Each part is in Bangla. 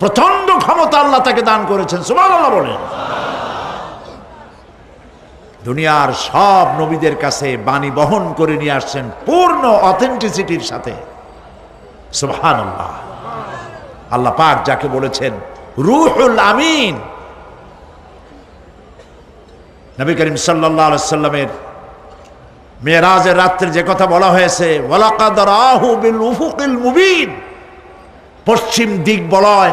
প্রচণ্ড ক্ষমতা আল্লাহ তাকে দান করেছেন। সুমান আল্লাহ বলেন। দুনিয়ার সব নবীদের কাছে বাণী বহন করে নিয়ে আসছেন পূর্ণ অথেন্টিসিটির সাথে। সুবহান আল্লাহ আল্লাহ পাক যাকে বলেছেন, রুহুল আমিন। নবী করিম সাল্লাহ সাল্লামের মেয়েরাজের রাত্রে যে কথা বলা হয়েছে, ওয়ালাকাদ রাহু বিল উফুকিল মুবিন। পশ্চিম দিক বলয়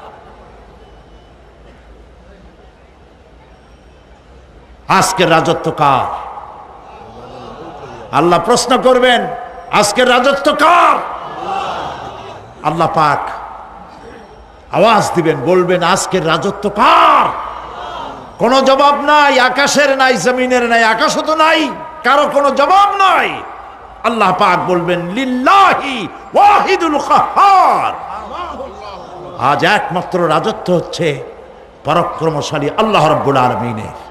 আজকের রাজত্ব কার? আল্লাহ প্রশ্ন করবেন, আজকের রাজত্ব কার? আল্লাহ পাক আওয়াজ দিবেন, বলবেন, আজকের রাজত্ব কার? কোনো জবাব নাই, আকাশের নাই, জমিনের নাই, আকাশও তো নাই, কারও কোনো জবাব নাই। আল্লাহ পাক বলবেন ওয়াহিদুল আজ একমাত্র রাজত্ব হচ্ছে পরাক্রমশালী আল্লাহ রাব্বুল আলামিনের।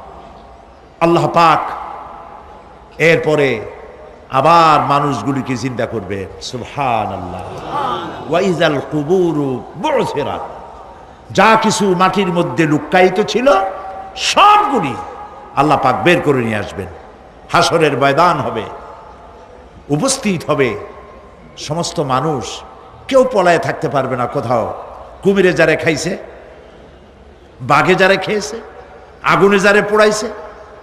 আল্লাহ পাক এরপরে আবার মানুষগুলিকে চিন্তা করবে। সুবহান আল্লাহ ওয়াইজাল কুবুরু বুসিরাত। যা কিছু মাটির মধ্যে লুক্কায়িত ছিল, সবগুলি আল্লাহ পাক বের করে নিয়ে আসবেন। হাসরের ময়দান হবে, উপস্থিত হবে, সমস্ত মানুষ, কেউ পলায় থাকতে পারবে না কোথাও। কুমিরে যারে খাইছে, বাঘে যারে খেয়েছে, আগুনে যারে পোড়াইছে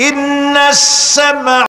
إن السمع